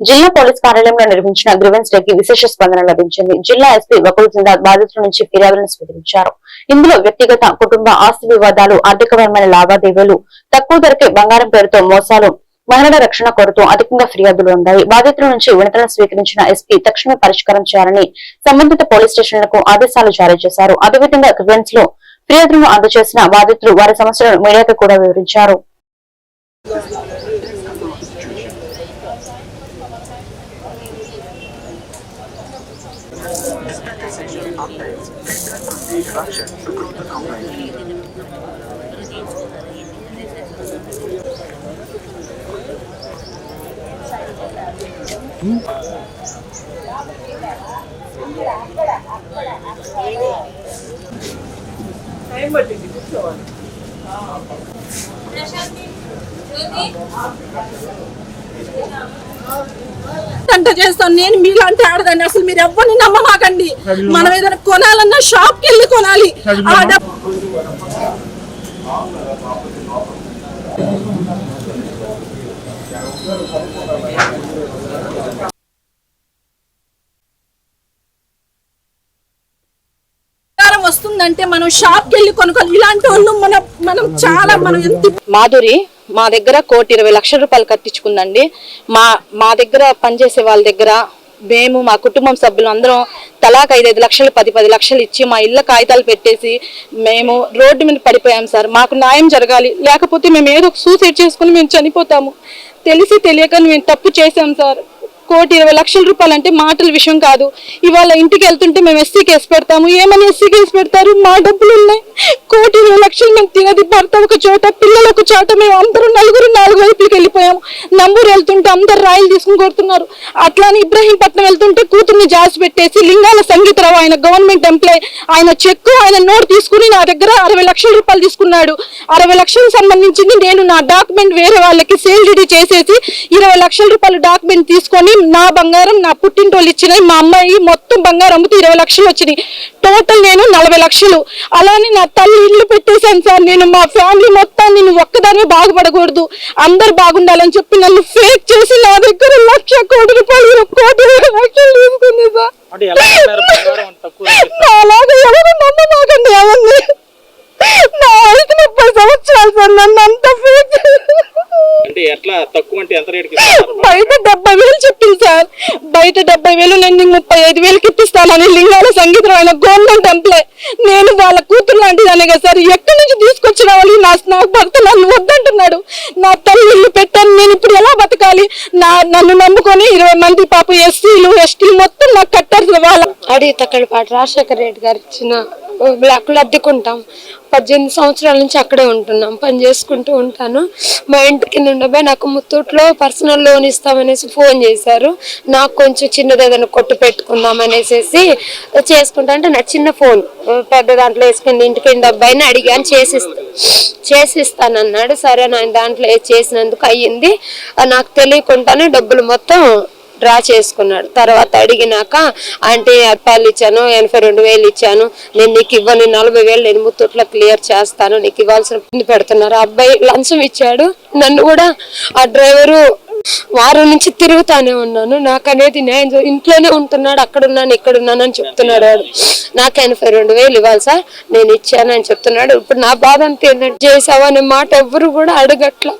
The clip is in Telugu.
జిల్లా పోలీస్ కార్యాలయంలో నిర్వహించిన గ్రివెన్స్ డే కి విశేష స్పందన లభించింది. జిల్లా ఎస్పీ వకుల్ జిందాల్ బాధితుల నుంచి ఫిర్యాదులను స్వీకరించారు. ఇందులో వ్యక్తిగత కుటుంబ ఆస్తి వివాదాలు ఆర్థికపరమైన లావాదేవీలు తక్కువ ధరకే బంగారం పేరుతో మోసాలు మహిళల రక్షణ కోరుతూ అధికంగా ఫిర్యాదులు ఉన్నాయి. బాధితుల నుంచి వినతులను స్వీకరించిన ఎస్పీ తక్షణమే పరిష్కారం చేయాలని సంబంధిత పోలీస్ స్టేషన్లకు ఆదేశాలు జారీ చేశారు. అదేవిధంగా గ్రివెన్స్లో ఫిర్యాదులను అందజేసిన బాధితులు వారి సమస్యలను మీడియాకు కూడా వివరించారు. Expected sexual updates, feedback from the interaction to prove the complaint. Hmm? Time పట్టింది కూర్చోవాలి ప్రశాంతి జ్యోతి అంట చేస్తాను. నేను మీలాంటి ఆడదాన్ని అసలు మీరు ఎవరిని నమ్మమాకండి. మనం ఏదైనా కొనాలన్నా షాప్కి వెళ్ళి కొనాలి. వస్తుందంటే మనం షాప్కి వెళ్ళి కొనుక్కోవాలి. ఇలాంటి వాళ్ళు మనం మనం చాలా మనం ఎంత మాధురి మా దగ్గర కోటి ఇరవై లక్షల రూపాయలు కట్టించుకుందండి. మా మా దగ్గర పనిచేసే వాళ్ళ దగ్గర మేము మా కుటుంబం సభ్యులు అందరం తలాక్ ఐదైదు లక్షలు పది పది లక్షలు ఇచ్చి మా ఇళ్ళ కాగితాలు పెట్టేసి మేము రోడ్డు మీద పడిపోయాం సార్. మాకు న్యాయం జరగాలి. లేకపోతే మేము ఏదో ఒక సూసైడ్ చేసుకుని మేము చనిపోతాము. తెలిసి తెలియక మేము తప్పు చేసాం సార్. కోటి ఇరవై లక్షల రూపాయలు అంటే మాటల విషయం కాదు. ఇవాళ ఇంటికి వెళ్తుంటే మేము ఎస్సీ కేసు పెడతాము. ఏమని ఎస్సీ కేసు పెడతారు? మా డబ్బులు ఉన్నాయి కోటి ఇరవై లక్షలు మేము తినది భర్త ఒక చోట పిల్లలు ఒక చోట మేము అందరూ నలుగురు నాలుగు వైపులకి వెళ్ళిపోయాము. నంబూరు వెళ్తుంటే అందరు రాయలు తీసుకుని కొడుతున్నారు. అట్లానే ఇబ్రహీంపట్నం వెళ్తుంటే కూతుర్ని జాసి పెట్టేసి లింగాల సంగీతరావు ఆయన గవర్నమెంట్ ఎంప్లాయ్ ఆయన చెక్కు ఆయన నోట్ తీసుకుని నా దగ్గర అరవై లక్షల రూపాయలు తీసుకున్నాడు. అరవై లక్షలకు సంబంధించింది నేను నా డాక్యుమెంట్ వేరే వాళ్ళకి సేల్ రెడీ చేసేసి ఇరవై లక్షల రూపాయలు డాక్యుమెంట్ తీసుకొని నా బంగారం నా పుట్టింటోళ్ళు ఇచ్చినాయి. మా అమ్మాయి మొత్తం బంగారం అమ్మితే ఇరవై లక్షలు వచ్చినాయి. టోటల్ నేను నలభై లక్షలు. అలానే నా తల్లి ఇల్లు పెట్టేశాను సార్. నేను మా ఫ్యామిలీ మొత్తం నేను ఒక్కదానే బాగుపడకూడదు. అందరు బాగుండాలని చెప్పి నన్ను ఫేక్ చేసి నా దగ్గర లక్ష కోటి రూపాయలు కోటి లక్షలు తీసుకుంది సార్ అంటే ఎలా చెప్పారు బంగారం అంత తక్కువ రేటుకి ఇస్తారు? నాలాగా ఎవరు నమ్మమాకండి అవన్నీ నా వయసు ముప్పై సంవత్సరాలు సార్ నన్ను అంత ఫేక్ అంటే ఎట్లా తక్కువ అంటే ఎంత రేటుకి ఇస్తారు బయట డెబ్బై వేలు చెప్పింది సార్. బయట డెబ్బై వేలు నేను నీకు ముప్పై ఐదు వేలకి ఇప్పిస్తానని లింగాల సంగీతం ఆయన గవర్నమెంట్ ఎంప్లాయ్. నేను వాళ్ళ కూతురు లాంటిదానే కదా సార్. ఎక్కడి నుంచి తీసుకొచ్చిన వాళ్ళు నా నా భర్త నన్ను వద్దంటున్నాడు. నా తల్లి ఇల్లు పెట్టాను నేను ఇప్పుడు ఎలా బతకాలి? నా నన్ను నమ్ముకొని ఇరవై మంది పాప ఎస్సీలు ఎస్టీలు మొత్తం నాకు కట్టారు వాళ్ళ అడిగి తక్కడిపాటి రాజశేఖర రెడ్డి గారు ఇచ్చిన బ్లాక్లో అద్దెకుంటాం. పద్దెనిమిది సంవత్సరాల నుంచి అక్కడే ఉంటున్నాం. పని చేసుకుంటూ ఉంటాను. మా ఇంటి కింద ఉండబోయి నాకు ముత్తూట్లో పర్సనల్ లోన్ ఇస్తామనేసి ఫోన్ చేశారు. నాకు కొంచెం చిన్నది ఏదైనా కొట్టు పెట్టుకుందాం అనేసి చేసుకుంటా అంటే నా చిన్న ఫోన్. పెద్ద దాంట్లో వేసుకుని ఇంటికి డబ్బాయిని అడిగాను చేసిస్తా చేసిస్తానన్నాడు. సరే నా దాంట్లో చేసినందుకు అయ్యింది. నాకు తెలియకుండానే డబ్బులు మొత్తం డ్రా చేసుకున్నాడు. తర్వాత అడిగినాక అంటే అప్పాలు ఇచ్చాను ఎనభై రెండు వేలు ఇచ్చాను. నేను నీకు ఇవ్వను నలభై వేలు నేను ముత్తూట్లో క్లియర్ చేస్తాను. నీకు ఇవ్వాల్సిన పిండి పెడుతున్నారు. ఆ అబ్బాయి లంచం ఇచ్చాడు. నన్ను కూడా ఆ డ్రైవరు వారం నుంచి తిరుగుతానే ఉన్నాను. నాకు అనేది న్యాయం ఇంట్లోనే ఉంటున్నాడు అక్కడ ఉన్నాను ఇక్కడ ఉన్నాను అని చెప్తున్నాడు వాడు. నాకు ఎనభై రెండు వేలు ఇవ్వాలి సార్ నేను ఇచ్చాను అని చెప్తున్నాడు. ఇప్పుడు నా బాధ అంతా ఏంటంటే చేసావా అనే మాట ఎవ్వరు కూడా అడగట్లా.